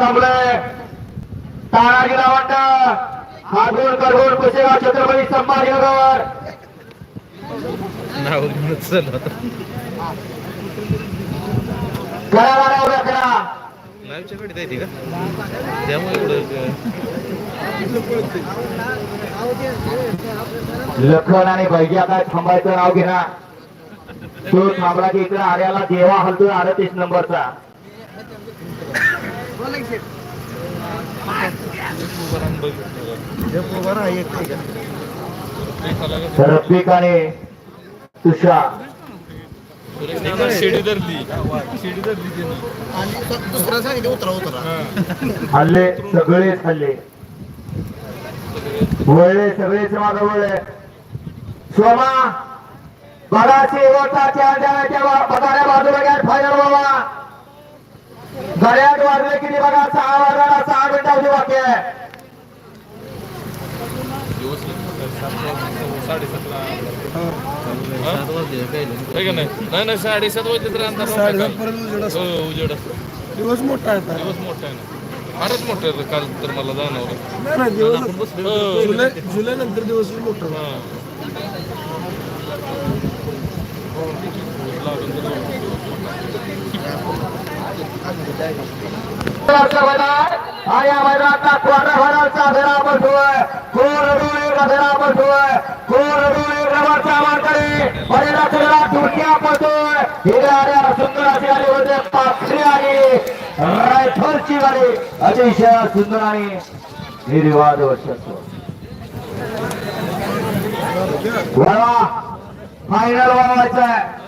थांबलंय. तानाजी लावंड हागोड करगोड कुशेगाव छत्रपती संभाजीनगर. उभ्या करा नावच्या कडे जायची का? त्यामुळे एवढं लखन आणि बैगी आता थांबायचं नाव घेणार. तो थांबला की इकडे आर्याला देवा हलतोय अडतीस नंबरचा. रफिक आणि तुषार हल्ले सगळेच हल्ले. वळले सगळेच मागे वळले. सोमा बघाची वटाच्या अंड्याच्या बघाड्या बाजूला घ्या फायनल बाबा. गड्यात वाजले किती बघा सहा वाजला सहा मिनिटाची बाकी आहे दिवस साडेसातला सात वाजले काय आहे का नाही नाही नाही साडेसात वाजले तर? असतो. हो असतो दिवस मोठा आहे. दिवस मोठा आहे ना फारच मोठा आहे काल तर मला जाणवलं बसलो. जुलै जुलै नंतर दिवस मोठा आहे. हा. या मैदानाचा क्वार्टर फायनलचा फेरा बसतोय फेरा बसतोय रबरचा पडतोय सुंदर अशी होते आणि रायफलची गाडी अतिशय सुंदर आणि निर्वाद वर्षत्व फायनल बनवायचं आहे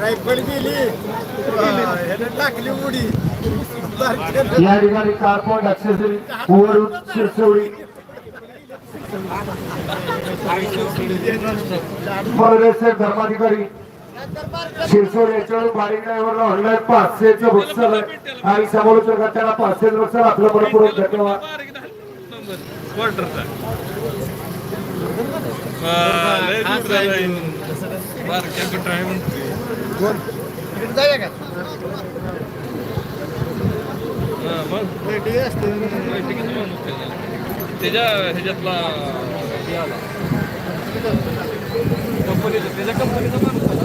रायफल गेली. टाकली उडी. या ठिकाणी चार पॉईंट वरून शिरसवडी. धर्माधिकारी शिरसोड याच्यावर बारीक ड्रायव्हरला ऑनलाईन पाचशेचं बक्षीस आहे आणि समालोचक त्याला पाचशे बक्षीस आपलं मनपूर्वक धन्यवाद. क्वार्टरचा बारक्या कुठं आहे म्हणते जाऊया का? हा, मग? रेडी असते. बैठकीचा माणूस त्याच्या. त्याच्या ह्याच्यातला हे आला. कंपनीचा त्याच्या कंपनीचा माणूस आला.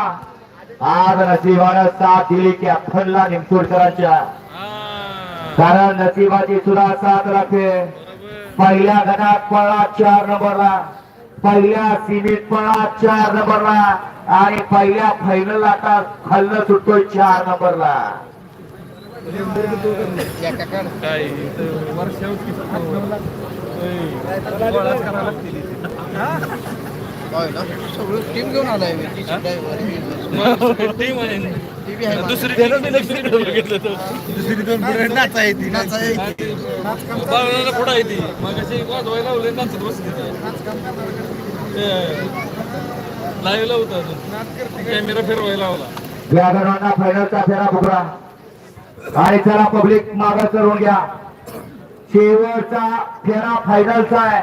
आज नशिबानं साथ दिली की अखंडला निमसोडकरांच्या हा, कारण नशिबाची सुद्धा साथ राखे पहिल्या गटात पळा चार नंबरला. पहिल्या सीमेत पळा चार नंबरला. आणि पहिल्या फायनल आता खाल्लं सुटतोय चार नंबरला. काय सगळं टीम घेऊन आलाय ती आहे आहे. दुसरी बघितलं तर दुसरी दोन पुढे नाचा येते नाचा येते बाळाला पुढं आहे ती? वाजवायला लावले नाचत बसली अजून. कॅमेरा फिरवायला लावला. या गणांना फायनलचा फेरा फुकरा आणि चला पब्लिक मागे करून घ्या. शेवटचा फेरा फायनलचा आहे.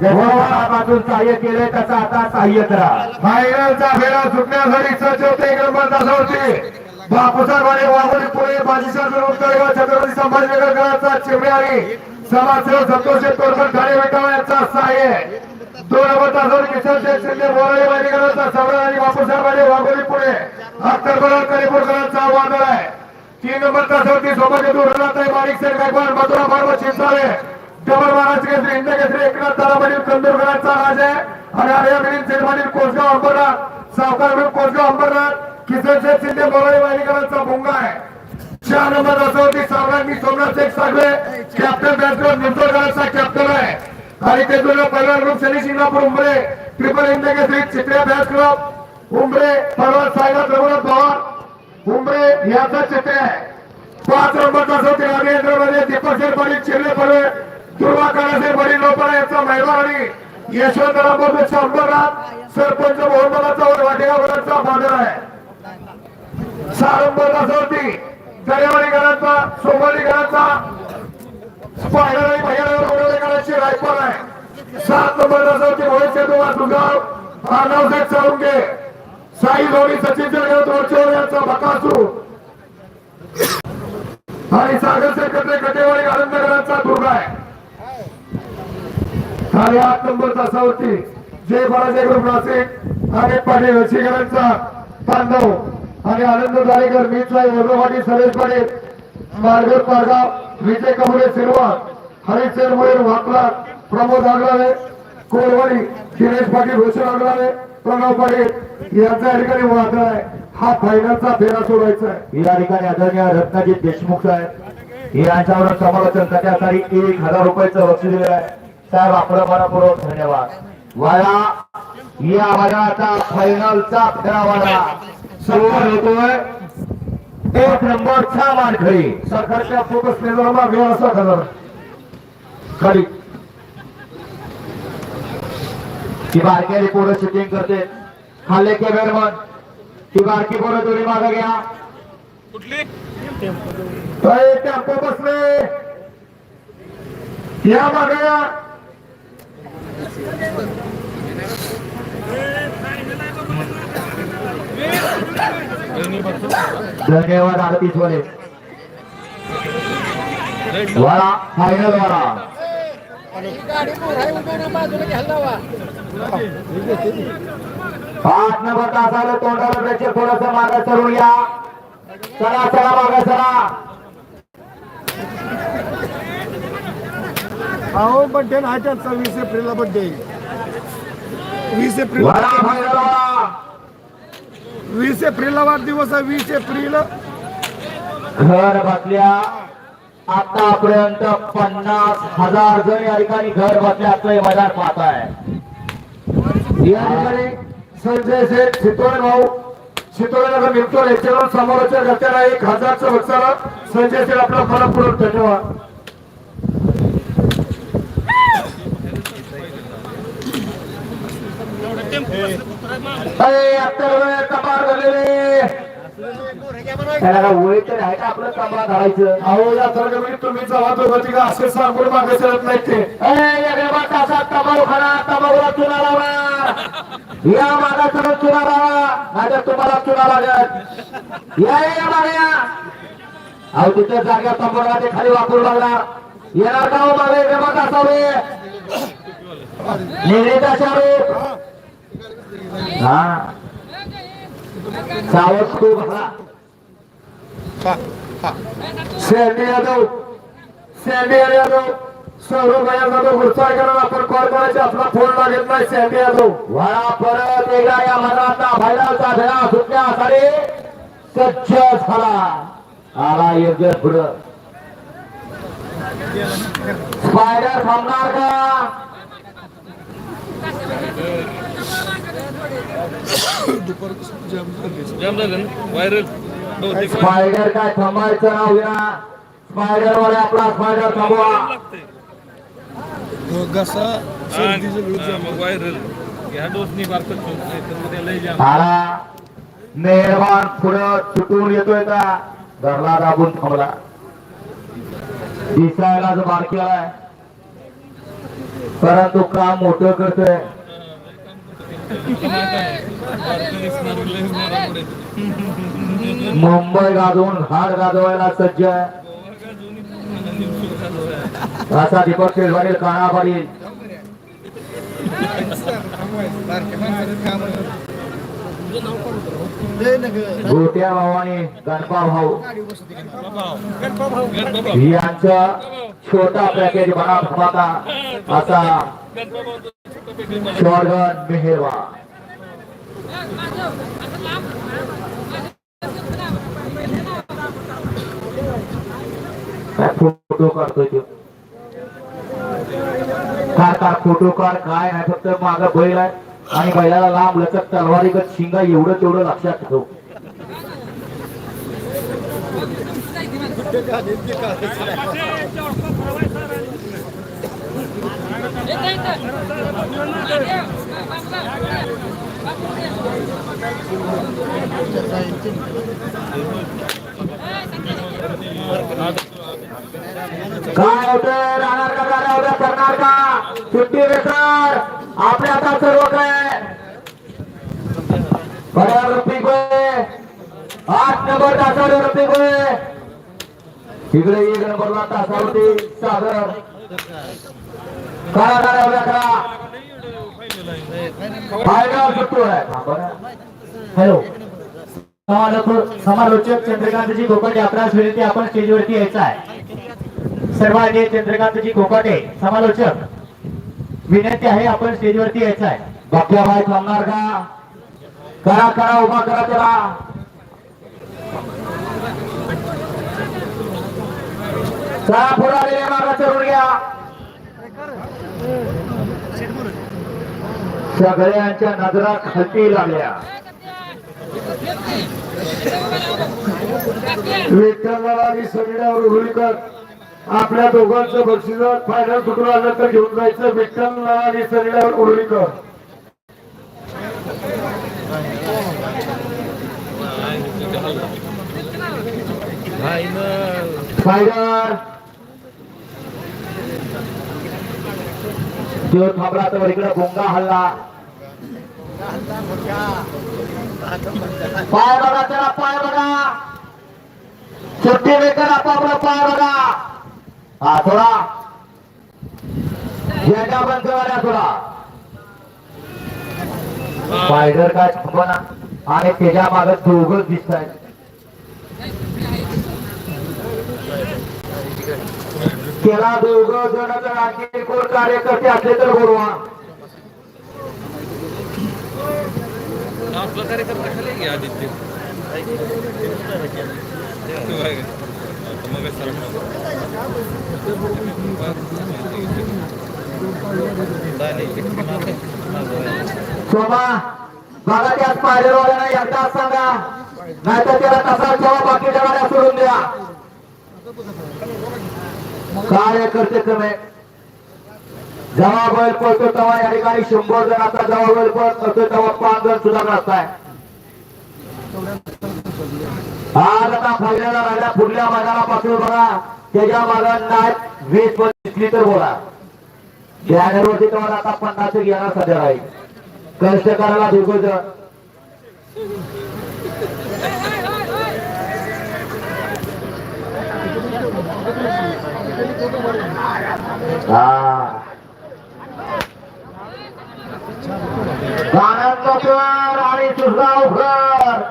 जसं सहाय्य केलंय त्याचा आता सहाय्य करा. फायनलचा फेरा सुटण्यासाठी सच होते क्रमांक तासावरती बापूसाहेब आणि वाघोली पुणे माजी शासन छत्रपती संभाजीनगरकरांचा चिमणे आणि समाजसेवक संतोष तोरकर ठाणे विटावा यांचा सहाय्य. दोन नंबर तासावर किशन शेख शिंदे बोराळे वाणीकरांचा सम्राट आणि बापूसाहेब आणि वाघोली पुणे अख्तर बलाल वादळ आहे. तीन नंबर तासावरती सोबत येतो दुर्नाथाई माणिक सेठ गायकवाड मथुरा फार्म चिंचाळे. डबल महाराज केसरी इंद केसरी एकनाथ तारामधील कंदूरकरांचा राज आहे आणि आर्यामधील सेठमधील कोसगाव अंबरनाथ सावकार मिळून कोसगाव अंबरनाथ किसन शेख शिंदे बोराळे वाणीकरांचा भोंगा आहे चार नंबर रसवती सम्राट मी सोमनाथ शेख सागवे कॅप्टन बॅट्समॅन निमसोडकरांचा कॅप्टन आहे आणि ते दोन पहिला group Shani Shingnapur Umbare triple India Kesari Chitre bat club Umbare परवा साईनाथ रघुनाथ पवार उंबरे याचा चित्रे आहे पाच नंबरचा होते राजेंद्रमध्ये दीपक शेठ पाटील चिरले पडवे किंवा काळासे बळी लोपरा यांचा महिला यशवंतराव बोलवे शंभरनाथ सरपंच मोहम्मदाचा वाटेगावकरांचा फादर आहे. सारंबर होती दर्यावाडीकरांचा सोमालीकरांचा स्पायडर आणि भैयानगर बोडवलेकरांची रायफल आहे. सात नंबर होती मोहित सेतू दुगाव आनाव शेठ चालुंगे साई धोनी सचिन जळगाव तोडचोर यांचा भकासू आणि सागर शेखरे कटेवाडी आनंद घरांचा दुर्गा आहे. साडे आठ नंबर तासावरती जय बाळाजय ग्रुप नाशिक आणि पाटील रसिकरांचा तांडव आणि आनंद दारेकर मीच वडलोवाडी सुरेश पाटील मार्गोर पारगाव विजय कमरे सिरवाळ हरिशेर मयूर वाकला प्रमोद आगलावे कोलवाडी दिनेश पाटील भूषण आगलावे प्रणव पाटील यांचा या ठिकाणी वादळ आहे. हा फायनलचा फेरा सोडायचा आहे. या ठिकाणी आदरणीय रत्नाजी देशमुख साहेब यांच्यावर समालोचन करण्यासाठी एक हजार रुपयाचं बक्षीस दिलेलं आहे. साहेब आपलं मनापूर्वक धन्यवाद. वाया या मैदानाचा फायनलचा फेरावाला सुरुवात होतोय. एक नंबरचा मानखळी सरकारच्या फोकस केंद्राला वेळ असा खबर खाली. ती बारक्याली पोरं शूटिंग करते. खाल्ले के बेरमन ती बारकी पोरं दोन्ही मागं घ्या. कुठली? टेम्पो बसले या मागे धन्यवाद आरतीच वाले राईट वाला फायनल वाला आठ नंबर तासाला तोंडावर त्याचे थोडस मागे सरून या. चला चला मागे चला. अहो बड्डे ना त्यांचा वीस एप्रिलला बड्डे वीस एप्रिल वीस एप्रिलला वाढदिवस आहे वीस एप्रिल. घर बसल्या आतापर्यंत पन्नास हजार जण या ठिकाणी घर बसल्या आपलं हे मैदान पाहत आहे. या ठिकाणी संजय शेठ चितोळे भाऊ. चितोळे नगर निमतोड याच्यावर समोरच्या गत्याला एक हजारचं बक्षाला संजय शेठ आपला मनपूर्वक धन्यवाद अरे आता वेळ कपार झालेले त्याला काय वय तर आहे का आपलं कमरा धरायचं? अहो या तरगमी तुम्ही जवा दोघं तिघं असे सांगून मागे सरत नाही ते. तासात तंबाखू खाना चुना लावणार या मागा सगळं चुना लावा. तुम्हाला चुना लागत या या मागे या. अहो तिथे जागा ते खाली वापरू लागणार येणार का हो मागे? शाहरुख हा. सावध खूप हा सॅन्डी यादव सॅन्डी यादव. सौरभ यादव गुरसाळ करून आपण कॉल करायचे. आपला फोन लागत नाही सॅन्डी यादव. वळा परत एकदा या मनाचा फायनलचा फेरा सुटण्यासाठी सज्ज झाला. आला योग्य पुढं. स्पायडर थांबणार का? व्हायरल स्पायडर काय थांबायचं नाव घ्या स्पायडर वाले आपला स्पायडर थांबवा. घसा हा, व्हायरल ह्या डोसनी बारकत आला मेहरबान पुढं सुटून येतोय का? धरला दाबून थांबला. दिसायला जो बारकेला आहे परंतु काम मोठं करतोय. मुंबई गाजवून घाट गाजवायला सज्ज आहे. असा दीपक शेलवाडील काना गोट्या भावाने गणपा भाऊ. यांचा छोटा पॅकेज बना धमाका असा शॉर्गन मेहरवा। काय फोटो काढतोय तो. फोटो काढ. काय नाही फक्त माग बैल आहे आणि बैलाला लांब लचक तलवारीगत शिंगा एवढं तेवढं लक्षात ठेव. काय होतंय राहणार का काय होत्या करणार का सुट्टी वेसर आपल्या आता सर्व काय बऱ्या रफिक आठ नंबर तासावर रफिक इकडे एक नंबरला तासावरती सागर करा गाड्या करा फायनल सुट्टू आहे हॅलो समालोचक चंद्रकांत चंद्रकांतजी गोपाटे आपणास विनंती आपण स्टेजवरती यायचं आहे. सर्वांनी चंद्रकांतजी कोकाटे समालोचक. विनंती आहे आपण स्टेजवरती यायचं आहे. बाप्याबाई थांबणार का करा करा उभा करा त्याला. चला पुढे आलेले मागा चढून घ्या. सगळ्यांच्या नजरा खालती लागल्या. विठ्ठलला सगळ्यावर होळीकर आपल्या दोघांचं बक्षीस फायनल सुटून आलं तर घेऊन जायचं. विठ्ठलला आणि सगळ्यावर होळीकर स्पायडर शिव थांबला तर इकडे गोंगा हल्ला. पाय बघा त्याला पाय बघा. सुट्टी वेकर आपापला पाय बघा. हा थोडा झेंडा बंद करा थोडा स्पायडर काय थांबवा आणि त्याच्यामागे दोघच दिसत आहेत त्याला दोघ जण जर आणखी कोण कार्यकर्ते असले तर बोलवा. आपला कार्यकर्ता खाली घ्या आदित्य? मग शोभा बघा त्या स्पायडरवाल्यांना एकदाच सांगा. नाहीतर त्याला तसा ठेवा बाकीच्या गाड्या सोडून द्या. कार्यकर्ते कमी जेव्हा बैल पळतो तेव्हा या ठिकाणी शंभर जण आता जेव्हा बैल पळत नसतो तेव्हा पाच जण सुद्धा नसताय आज आता फायद्याला राहिला पुढल्या मैदानापासून बघा. त्याच्या मागांना वीस पंचवीस लिटर बोला. जानेवारी तुम्हाला आता पन्नास येणार सध्या राहील. कष्ट करायला दोघं जण हा. आनंदकर आणि सुसगावकर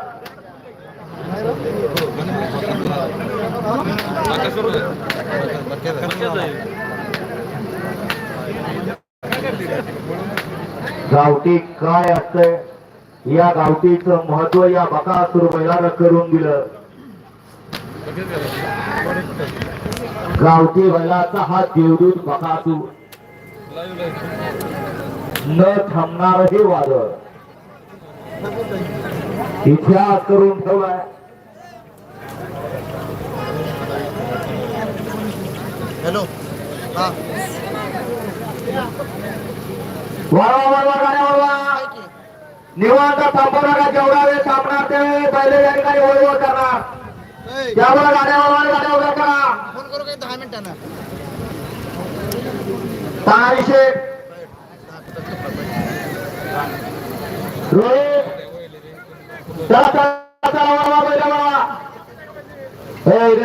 गावठी काय असतंय? या गावठीचं महत्त्व या बकासूर बैलानं करून दिलं. गावठी बैलाचा हा देवदूत बकासूर न थांबणार हे वादळ. इतिहास करून ठेवलाय. हॅलो. हा. वळवा वळवा गाड्या वळवा निवांत थांबू नका जेवढा वेळ थांबणार ते पहिले या ठिकाणी वळवळ करणार. त्यामुळे गाड्या वळवा गाड्या उभ्या करा. करू काही दहा मिनिटांना? तानाजी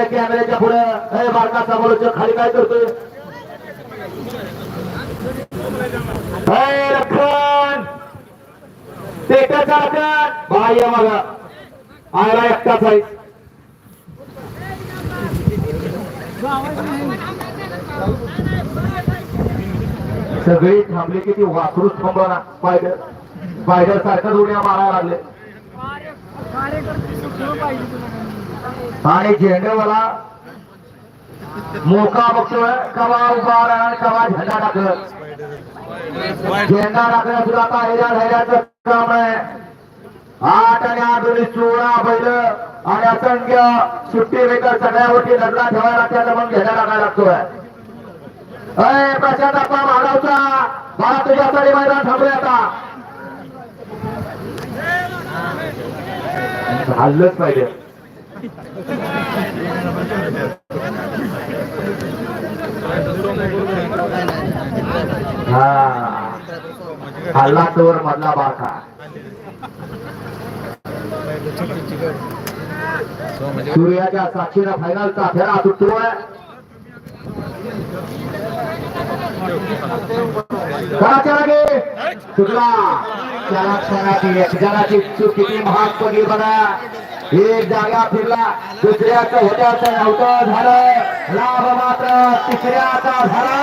कॅमेऱ्याच्या पुढे. हे बारका समालोचक खाली काय करतोय? ए लखन बाह्य मग. आयला एकटाच आहे. सगळी थांबली की ती वासरूच थांबवणार. स्पायडर स्पायडर सारखं उड्या मारायला लागले. आणि झेंडेवाला मोका बघतोय कवा उभा राहणार कवा झेंडा टाकत झेंडा टाकण्यात सुद्धा आता हैराण हैराचं काम आहे. आठ आणि आठ दोन्ही सोळा बैल आणि असंख्य सुट्टी मेकर सगळ्यावरती लग्न ठेवायला त्याला मग झेंडा टाकायला लागतोय. अय प्रशांत आपला महारावचा. मला तुझ्यासाठी मैदान थांबले आता. हल्लच पाहिजे. हा. हल्ला तोर मधला बारखा सूर्याच्या साक्षीनं फायनलचा फेरा तुटतोय करा चला गे त्याला जणाची चूक किती महाग पडली बघा. एक जागा फिरला. दुसऱ्याचं होत्याचं नव्हतं झालं. लाभ मात्र तिसऱ्याचा झाला.